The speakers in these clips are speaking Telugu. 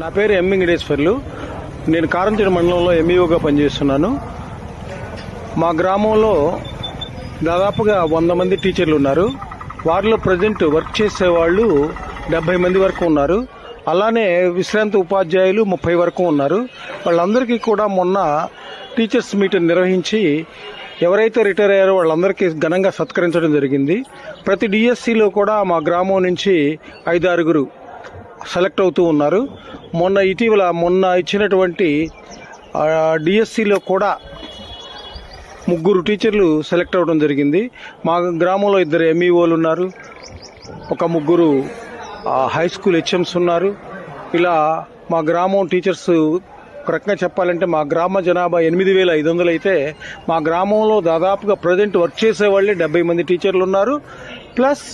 నా పేరు ఎం వెంకటేశ్వర్లు. నేను కారంచేడు మండలంలో ఎంఈఓగా పనిచేస్తున్నాను. మా గ్రామంలో దాదాపుగా వంద మంది టీచర్లు ఉన్నారు. వారిలో ప్రజెంట్ వర్క్ చేసే వాళ్ళు డెబ్బై మంది వరకు ఉన్నారు. అలానే విశ్రాంతి ఉపాధ్యాయులు ముప్పై వరకు ఉన్నారు. వాళ్ళందరికీ కూడా మొన్న టీచర్స్ మీటింగ్ నిర్వహించి ఎవరైతే రిటైర్ అయ్యారో వాళ్ళందరికీ ఘనంగా సత్కరించడం జరిగింది. ప్రతి డిఎస్సిలో కూడా మా గ్రామం నుంచి ఐదారుగురు సెలెక్ట్ అవుతూ ఉన్నారు. మొన్న ఇటీవల మొన్న ఇచ్చినటువంటి డిఎస్సిలో కూడా ముగ్గురు టీచర్లు సెలెక్ట్ అవ్వడం జరిగింది. మా గ్రామంలో ఇద్దరు ఎంఈఓలు ఉన్నారు. ఒక ముగ్గురు హై స్కూల్ హెచ్ఎంస్ ఉన్నారు. ఇలా మా గ్రామం టీచర్స్ ఒక రకంగా చెప్పాలంటే మా గ్రామ జనాభా ఎనిమిది వేల ఐదు వందలు అయితే మా గ్రామంలో దాదాపుగా ప్రజెంట్ వర్క్ చేసే వాళ్ళే డెబ్బై మంది టీచర్లు ఉన్నారు. ప్లస్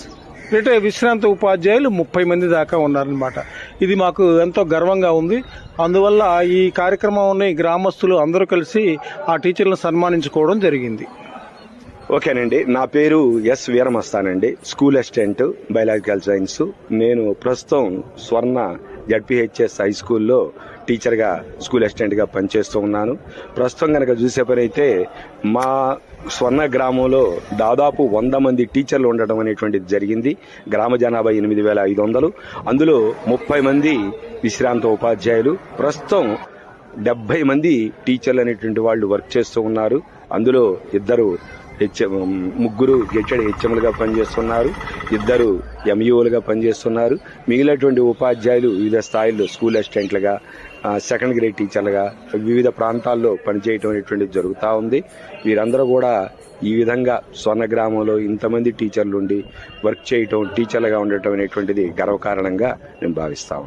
రిటైర్ విశ్రాంత ఉపాధ్యాయులు ముప్పై మంది దాకా ఉన్నారనమాట ఇది మాకు ఎంతో గర్వంగా ఉంది. అందువల్ల ఈ కార్యక్రమాన్ని గ్రామస్తులు అందరూ కలిసి ఆ టీచర్లను సన్మానించుకోవడం జరిగింది. ఓకేనండి. నా పేరు S వీరమస్తానండి. School assistant biological science. నేను ప్రస్తుతం స్వర్ణ జడ్పిహెచ్ఎస్ హై స్కూల్లో టీచర్గా స్కూల్ అసిస్టెంట్గా పనిచేస్తూ ఉన్నాను. ప్రస్తుతం కనుక చూసే పని అయితే మా స్వర్ణ గ్రామంలో దాదాపు వంద మంది టీచర్లు ఉండడం అనేటువంటిది జరిగింది. గ్రామ జనాభా ఎనిమిది వేల ఐదు వందలు. అందులో ముప్పై మంది విశ్రాంత ఉపాధ్యాయులు. ప్రస్తుతం డెబ్బై మంది టీచర్లు అనేటువంటి వాళ్ళు వర్క్ చేస్తూ ఉన్నారు. అందులో ఇద్దరు హెచ్ఎం ముగ్గురు గెచ్చడి హెచ్ఎంలుగా పనిచేస్తున్నారు. ఇద్దరు ఎంఈఓలుగా పనిచేస్తున్నారు. మిగిలినటువంటి ఉపాధ్యాయులు వివిధ స్థాయిల్లో స్కూల్ అసిస్టెంట్లుగా సెకండ్ గ్రేడ్ టీచర్లుగా వివిధ ప్రాంతాల్లో పనిచేయటం అనేటువంటిది జరుగుతూ ఉంది. వీరందరూ కూడా ఈ విధంగా స్వర్ణ గ్రామంలో ఇంతమంది టీచర్లు ఉండి వర్క్ చేయటం టీచర్లుగా ఉండటం అనేటువంటిది గర్వకారణంగా నేను భావిస్తాను